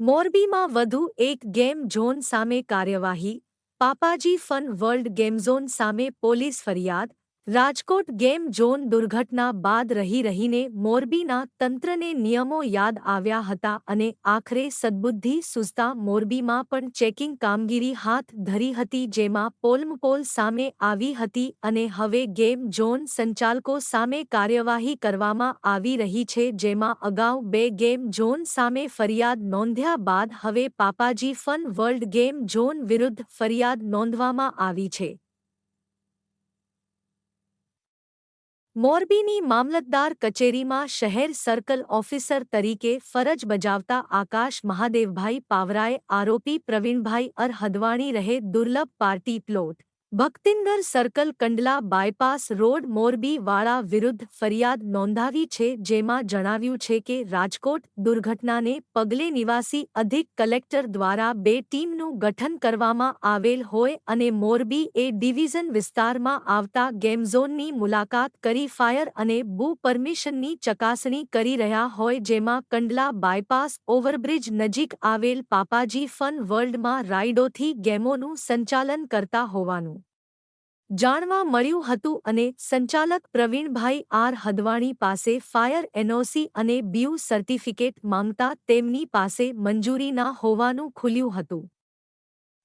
મોરબીમાં વધુ એક ગેમ ઝોન સામે કાર્યવાહી Papaji fun world game zone સામે પોલીસ ફરિયાદ રાજકોટ ગેમ ઝોન દુર્ઘટના બાદ રહી રહીને મોરબીના તંત્રને નિયમો યાદ આવ્યા હતા અને આખરે સદબુદ્ધિ સુસ્તા મોરબીમાં પણ ચેકિંગ કામગીરી હાથ ધરી હતી જેમાં પોલમપોલ સામે આવી હતી અને હવે ગેમ ઝોન સંચાલકો સામે કાર્યવાહી કરવામાં આવી રહી છે જેમાં અગાઉ બે ગેમ ઝોન સામે ફરિયાદ નોંધ્યા બાદ હવે Papaji fun world game zone વિરુદ્ધ ફરિયાદ નોંધવામાં આવી છે. મોરબીની મામલતદાર કચેરીમાં શહેર સર્કલ ઓફિસર તરીકે ફરજ બજાવતા આકાશ મહાદેવભાઈ પાવરાએ આરોપી પ્રવીણભાઈ અર હદવાણી રહે Durlabh party plot Bhaktinagar circle Kandla bypass road Morbi વાળા વિરુદ્ધ ફરિયાદ નોંધાવી છે, જેમાં જણાવ્યું છે કે રાજકોટ દુર્ઘટનાને પગલે નિવાસી અધિક કલેક્ટર દ્વારા બે ટીમનું ગઠન કરવામાં આવેલ હોય અને મોરબી એ ડિવિઝન વિસ્તારમાં આવતા ગેમઝોનની મુલાકાત કરી ફાયર અને બુ પરમિશનની ચકાસણી કરી રહ્યા હોય, જેમાં કંડલા બાયપાસ ઓવરબ્રિજ નજીક આવેલ પાપાજી ફન વર્લ્ડમાં રાઇડોથી ગેમોનું સંચાલન કરતા હોવાનું. જાણવા મળ્યું હતું અને સંચાલક પ્રવીણભાઈ આર હદવાણી પાસે ફાયર એનઓસી અને બીયુ સર્ટિફિકેટ માંગતા તેમની પાસે મંજૂરી ના હોવાનું ખુલ્યું હતું.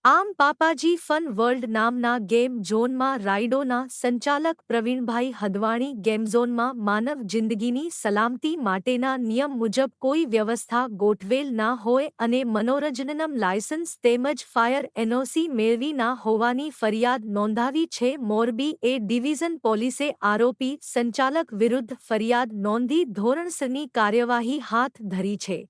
આમ પાપાજી ફન વર્લ્ડ નામના ગેમ ઝોનમાં રાઇડોના સંચાલક પ્રવીણભાઈ હદવાણી ગેમઝોનમાં માનવ જિંદગીની સલામતી માટેના નિયમ મુજબ કોઈ વ્યવસ્થા ગોઠવેલ ના હોય અને મનોરંજનમ લાયસન્સ તેમજ ફાયર એનઓસી મેળવી ના હોવાની ફરિયાદ નોંધાવી છે. મોરબી એ ડિવિઝન પોલીસે આરોપી સંચાલક વિરુદ્ધ ફરિયાદ નોંધી ધોરણસરની કાર્યવાહી હાથ ધરી છે.